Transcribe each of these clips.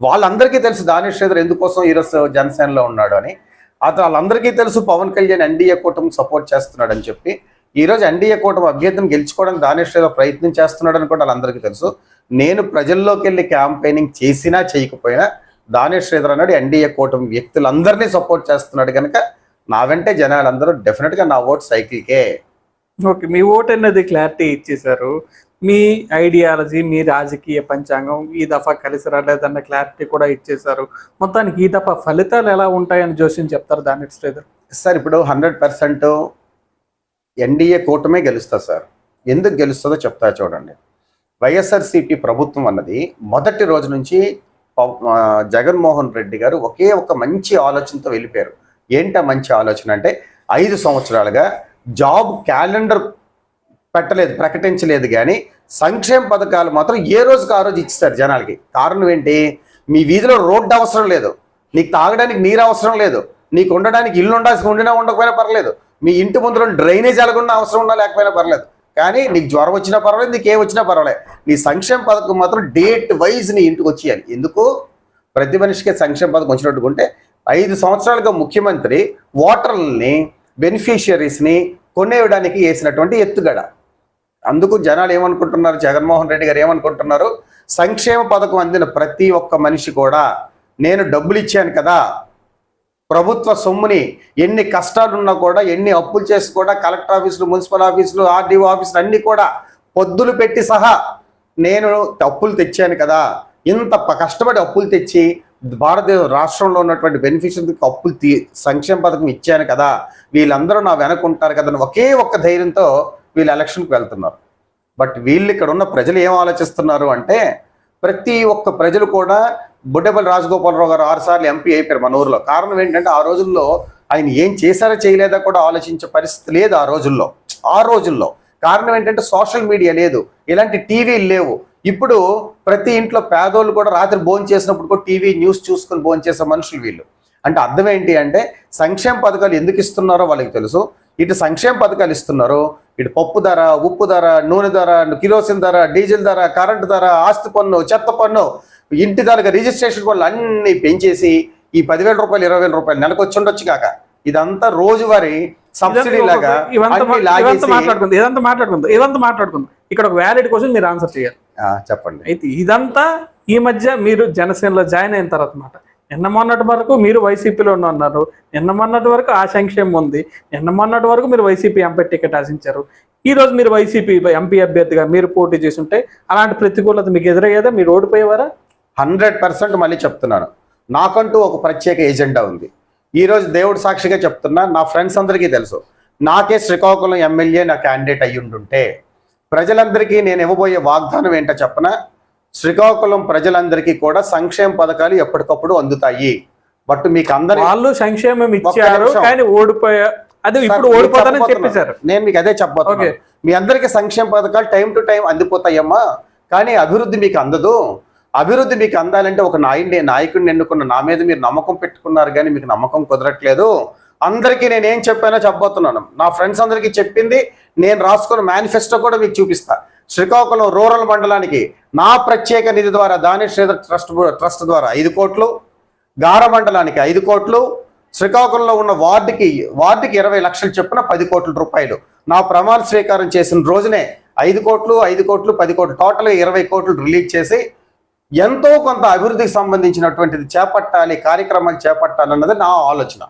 వాళ్ళందరికీ తెలుసు దానేష్ శ్రీధర్ ఎందుకోసం ఈరోజు జనసేనలో ఉన్నాడు అని. అతను వాళ్ళందరికీ తెలుసు పవన్ కళ్యాణ్ ఎన్డీఏ కూటమి సపోర్ట్ చేస్తున్నాడు అని చెప్పి. ఈరోజు ఎన్డీఏ కూటమి అభ్యర్థిని గెలుచుకోవడానికి దానేష్ శ్రీధర్ ప్రయత్నం చేస్తున్నాడని కూడా వాళ్ళందరికీ తెలుసు. నేను ప్రజల్లోకి వెళ్ళి క్యాంపెయినింగ్ చేసినా చేయకపోయినా దానేష్ శ్రీధర్ అన్నాడు ఎన్డీఏ కూటమి వ్యక్తులందరినీ సపోర్ట్ చేస్తున్నాడు కనుక నా వెంటే జనాలందరూ డెఫినెట్గా నా ఓట్ సైకిల్కే. ఓకే మీ ఓట్ అనేది క్లారిటీ ఇచ్చేశారు. మీ ఐడియాలజీ మీ రాజకీయ పంచాంగం ఈ దఫా కలిసి రాలేదన్న క్లారిటీ కూడా ఇచ్చేశారు. మొత్తానికి ఈ దఫా ఫలితాలు ఎలా ఉంటాయని జోషిని చెప్తారు దాని శ్రీధర్. సార్ ఇప్పుడు హండ్రెడ్ పర్సెంట్ ఎన్డీఏ కూటమే గెలుస్తుంది సార్. ఎందుకు గెలుస్తుందో చెప్తా చూడండి. వైఎస్ఆర్సీపీ ప్రభుత్వం అన్నది మొదటి రోజు నుంచి జగన్మోహన్ రెడ్డి గారు ఒకే ఒక మంచి ఆలోచనతో వెళ్ళిపోయారు. ఏంటా మంచి ఆలోచన అంటే ఐదు సంవత్సరాలుగా జాబ్ క్యాలెండర్ పెట్టలేదు ప్రకటించలేదు కానీ సంక్షేమ పథకాలు మాత్రం ఏ రోజుకి ఆ రోజు ఇచ్చేస్తారు జనాలకి. కారణం ఏంటి? మీ వీధిలో రోడ్డు అవసరం లేదు. నీకు తాగడానికి నీరు అవసరం లేదు. నీకు ఉండడానికి ఇల్లు ఉండాల్సి ఉండినా ఉండకపోయినా పర్లేదు. మీ ఇంటి ముందులో డ్రైనేజ్ ఎలాగున్నా అవసరం ఉన్నా లేకపోయినా పర్లేదు. కానీ నీకు జ్వరం వచ్చినా పర్వాలేదు నీకు ఏం వచ్చినా పర్వాలేదు. నీ సంక్షేమ పథకం మాత్రం డేట్ వైజ్ నీ ఇంటికి వచ్చేయాలి. ఎందుకు? ప్రతి మనిషికి సంక్షేమ పథకం వచ్చినట్టుకుంటే ఐదు సంవత్సరాలుగా ముఖ్యమంత్రి ఓటర్లని బెనిఫిషియరీస్ని కొనేయడానికి వేసినటువంటి ఎత్తుగడ. అందుకు జనాలు ఏమనుకుంటున్నారు? జగన్మోహన్ రెడ్డి గారు ఏమనుకుంటున్నారు? సంక్షేమ పథకం అందిన ప్రతి ఒక్క మనిషి కూడా నేను డబ్బులు ఇచ్చాను కదా ప్రభుత్వ సొమ్ముని ఎన్ని కష్టాలున్నా కూడా ఎన్ని అప్పులు చేసి కూడా కలెక్టర్ ఆఫీసులు మున్సిపల్ ఆఫీసులు ఆర్డీఓ ఆఫీసులు అన్నీ కూడా పొద్దులు పెట్టి సహా నేను అప్పులు తెచ్చాను కదా ఇంత కష్టపడి అప్పులు తెచ్చి భారతదేశ రాష్ట్రంలో ఉన్నటువంటి బెనిఫిషియరీకి అప్పులు తీ సంక్షేమ పథకం ఇచ్చాను కదా వీళ్ళందరూ నా వెనక ఉంటారు కదా ఒకే ఒక్క ధైర్యంతో వీళ్ళు ఎలక్షన్కి వెళ్తున్నారు. బట్ వీళ్ళు ఇక్కడ ఉన్న ప్రజలు ఏం ఆలోచిస్తున్నారు అంటే ప్రతి ఒక్క ప్రజలు కూడా బుడ్డపల్లి రాజగోపాలరావు గారు ఆరుసార్లు ఎంపీ అయిపోయారు మన ఊర్లో. కారణం ఏంటంటే ఆ రోజుల్లో ఆయన ఏం చేశారో చేయలేదా కూడా ఆలోచించే పరిస్థితి లేదు ఆ రోజుల్లో. ఆ రోజుల్లో. కారణం ఏంటంటే సోషల్ మీడియా లేదు. ఇలాంటి టీవీలు లేవు. ఇప్పుడు ప్రతి ఇంట్లో పేదోళ్ళు కూడా రాత్రి భోజనం చేసినప్పుడు కూడా టీవీ న్యూస్ చూసుకొని భోజనం చేసే మనుషులు వీళ్ళు. అంటే అర్థం ఏంటి అంటే సంక్షేమ పథకాలు ఎందుకు ఇస్తున్నారో వాళ్ళకి తెలుసు. ఇటు సంక్షేమ పథకాలు ఇస్తున్నారు. ఇటు పప్పు ధర ఉప్పు ధర నూనె ధర కిరోసిన్ ధర డీజిల్ ధర కరెంటు ధర ఆస్తి పన్ను చెత్త పన్ను ఇంటి ధరగా రిజిస్ట్రేషన్ పనులు అన్ని పెంచేసి ఈ పదివేల రూపాయలు ఇరవై వేల రూపాయలు నెలకు వచ్చి ఉండొచ్చు కాక. ఇదంతా రోజువారీ సబ్సిడీ లాగా మాట్లాడుకుంది ఇదంతా మాట్లాడుకుంది ఇదంతా మాట్లాడుకుంది. ఇక్కడ ఒక వ్యాలిడ్ క్వశ్చన్ మీరు ఆన్సర్ చేయాలి. చెప్పండి. అయితే ఇదంతా ఈ మధ్య మీరు జనసేనలో జాయిన్ అయిన తర్వాత మాట. నిన్న మొన్నటి వరకు మీరు వైసీపీలో ఉన్నారు. నిన్న మొన్నటి వరకు ఆ సంక్షేమం ఉంది. నిన్న మొన్నటి వరకు మీరు వైసీపీ ఎంపీ టికెట్ ఆశించారు. ఈరోజు మీరు వైసీపీ ఎంపీ అభ్యర్థిగా మీరు పోటీ చేసి ఉంటే అలాంటి ప్రతికూలత మీకు ఎదురయ్యేదా? మీరు ఓడిపోయేవారా? హండ్రెడ్ పర్సెంట్ మళ్ళీ చెప్తున్నాను. నాకంటూ ఒక ప్రత్యేక ఎజెండా ఉంది. ఈ రోజు దేవుడు సాక్షిగా చెప్తున్నా నా ఫ్రెండ్స్ అందరికీ తెలుసు. నాకే శ్రీకాకుళం ఎమ్మెల్యే నా క్యాండిడేట్ అయ్యుండుంటే ప్రజలందరికీ నేను ఇవ్వబోయే వాగ్దానం ఏంటో చెప్పన? శ్రీకాకుళం ప్రజలందరికీ కూడా సంక్షేమ పథకాలు ఎప్పటికప్పుడు అందుతాయి. బట్ మీకు అందరి వాళ్ళు సంక్షేమం ఇచ్చారు. కానీ ఓడిపోయా అదే ఇప్పుడు ఓడిపోతానని చెప్పేశారు. నేను మీకు అదే చెప్పబోతున్నాను ఓకే. మీ అందరికీ సంక్షేమ పథకాలు టైం టు టైం అందిపోతాయమ్మా. కానీ అభివృద్ధి మీకు అందదు. అభివృద్ధి మీకు అందాలంటే ఒక నాయుడిని నాయకుడిని ఎన్నుకున్న నా మీద మీరు నమ్మకం పెట్టుకున్నారు కానీ మీకు నమ్మకం కుదరట్లేదు. అందరికీ నేను ఏం చెప్పానో చెప్పబోతున్నాను. నా ఫ్రెండ్స్ అందరికీ చెప్పింది నేను రాసుకున్న మేనిఫెస్టో కూడా మీకు చూపిస్తా. శ్రీకాకుళం రూరల్ మండలానికి నా ప్రత్యేక నిధి ద్వారా దాని శ్రీధర్ ట్రస్ట్ ట్రస్ట్ ద్వారా ఐదు కోట్లు గార మండలానికి ఐదు కోట్లు శ్రీకాకుళంలో ఉన్న వార్డుకి వార్డుకి ఇరవై లక్షలు చొప్పున పది కోట్ల రూపాయలు. నా ప్రమాణ స్వీకారం చేసిన రోజునే ఐదు కోట్లు ఐదు కోట్లు పది కోట్లు టోటల్గా ఇరవై కోట్లు రిలీజ్ చేసి ఎంతో కొంత అభివృద్ధికి సంబంధించినటువంటిది చేపట్టాలి కార్యక్రమాలు చేపట్టాలన్నది నా ఆలోచన.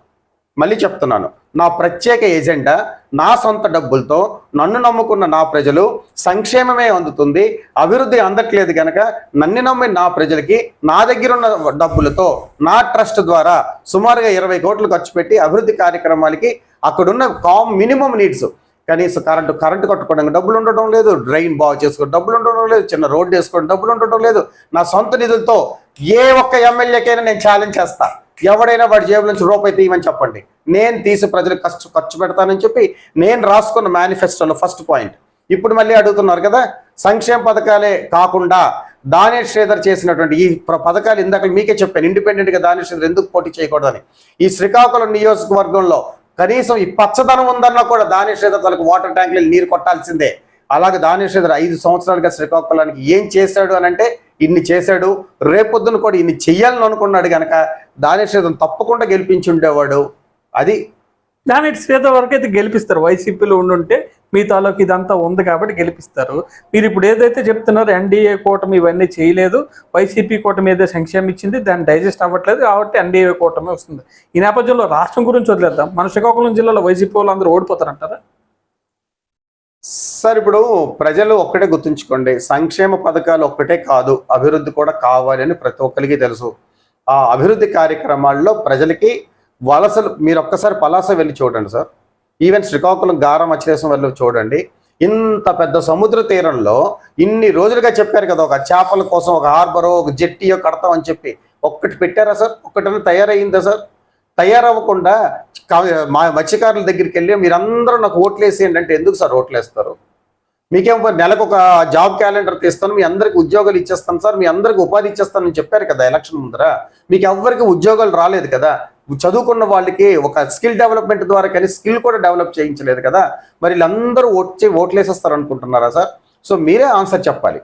మళ్ళీ చెప్తున్నాను. నా ప్రత్యేక ఎజెండా నా సొంత డబ్బులతో నన్ను నమ్ముకున్న నా ప్రజలు సంక్షేమమే అందుతుంది అభివృద్ధి అందట్లేదు గనక నన్ను నమ్మిన నా ప్రజలకి నా దగ్గర ఉన్న డబ్బులతో నా ట్రస్ట్ ద్వారా సుమారుగా ఇరవై కోట్లు ఖర్చు పెట్టి అభివృద్ధి కార్యక్రమాలకి అక్కడున్న కామ్ మినిమం నీడ్స్ కనీసం కరెంటు కరెంటు కట్టుకోవడానికి డబ్బులు ఉండటం లేదు డ్రైన్ బాగు చేసుకోవడం డబ్బులు ఉండడం లేదు చిన్న రోడ్డు వేసుకోవడం డబ్బులు ఉండటం లేదు. నా సొంత నిధులతో ఏ ఒక్క ఎమ్మెల్యేకైనా నేను ఛాలెంజ్ చేస్తా. ఎవడైనా వాడి జేబుల నుంచి రూపాయి తీయమని చెప్పండి. నేను తీసి ప్రజలకు ఖర్చు ఖర్చు పెడతానని చెప్పి నేను రాసుకున్న మేనిఫెస్టోలో ఫస్ట్ పాయింట్ ఇప్పుడు మళ్ళీ అడుగుతున్నారు కదా సంక్షేమ పథకాలే కాకుండా దానేష్ శ్రీధర్ చేసినటువంటి ఈ పథకాలు ఇందాక మీకే చెప్పాను. ఇండిపెండెంట్గా దానేష్ శ్రీధర్ ఎందుకు పోటీ చేయకూడదని. ఈ శ్రీకాకుళం నియోజకవర్గంలో కనీసం ఈ పచ్చదనం ఉందన్నా కూడా దానేష్ శ్రీధర్ తనకు వాటర్ ట్యాంకులు నీరు కొట్టాల్సిందే. అలాగే దానేశ్వర ఐదు సంవత్సరాలుగా శ్రీకాకుళానికి ఏం చేశాడు అని అంటే ఇన్ని చేశాడు రేపొద్దున కూడా ఇన్ని చెయ్యాలని అనుకున్నాడు కనుక దానేశ్వరం తప్పకుండా గెలిపించి ఉండేవాడు. అది దాని శ్వేత వరకు అయితే గెలిపిస్తారు. వైసీపీలో ఉండుంటే మీ తాలూకు ఇదంతా ఉంది కాబట్టి గెలిపిస్తారు. మీరు ఇప్పుడు ఏదైతే చెప్తున్నారో ఎన్డీఏ కూటమి ఇవన్నీ చేయలేదు. వైసీపీ కూటమి ఏదో సంక్షేమం ఇచ్చింది దాన్ని డైజెస్ట్ అవ్వట్లేదు కాబట్టి ఎన్డీఏ కూటమి వస్తుంది. ఈ నేపథ్యంలో రాష్ట్రం గురించి వదిలేద్దాం. మన శ్రీకాకుళం జిల్లాలో వైసీపీ వాళ్ళు అందరూ ఓడిపోతారంటారా? సార్ ఇప్పుడు ప్రజలు ఒక్కటే గుర్తుంచుకోండి సంక్షేమ పథకాలు ఒక్కటే కాదు అభివృద్ధి కూడా కావాలని ప్రతి ఒక్కరికి తెలుసు. ఆ అభివృద్ధి కార్యక్రమాల్లో ప్రజలకి వలసలు మీరు ఒక్కసారి పలాస వెళ్ళి చూడండి సార్. ఈవెన్ శ్రీకాకుళం గారం అచ్చేసం వెళ్ళి చూడండి. ఇంత పెద్ద సముద్ర తీరంలో ఇన్ని రోజులుగా చెప్పారు కదా ఒక చేపల కోసం ఒక హార్బరో ఒక జెట్టియో కడతాం అని చెప్పి. ఒక్కటి పెట్టారా సార్? ఒక్కటన్నా తయారయ్యిందా సార్? తయారవ్వకుండా మా మత్స్యకారుల దగ్గరికి వెళ్ళి మీరందరూ నాకు ఓట్లు వేసేయండి అంటే ఎందుకు సార్ ఓట్లు వేస్తారు మీకేం నెలకు ఒక జాబ్ క్యాలెండర్ తీస్తాను మీ అందరికి ఉద్యోగాలు ఇచ్చేస్తాను సార్ మీ అందరికి ఉపాధి ఇచ్చేస్తానని చెప్పారు కదా ఎలక్షన్ ముందర. మీకు ఎవరికి ఉద్యోగాలు రాలేదు కదా. చదువుకున్న వాళ్ళకి ఒక స్కిల్ డెవలప్మెంట్ ద్వారా కానీ స్కిల్ కూడా డెవలప్ చేయించలేదు కదా. మరి వీళ్ళందరూ ఓట్ ఓట్లు వేసేస్తారు అనుకుంటున్నారా సార్? సో మీరే ఆన్సర్ చెప్పాలి.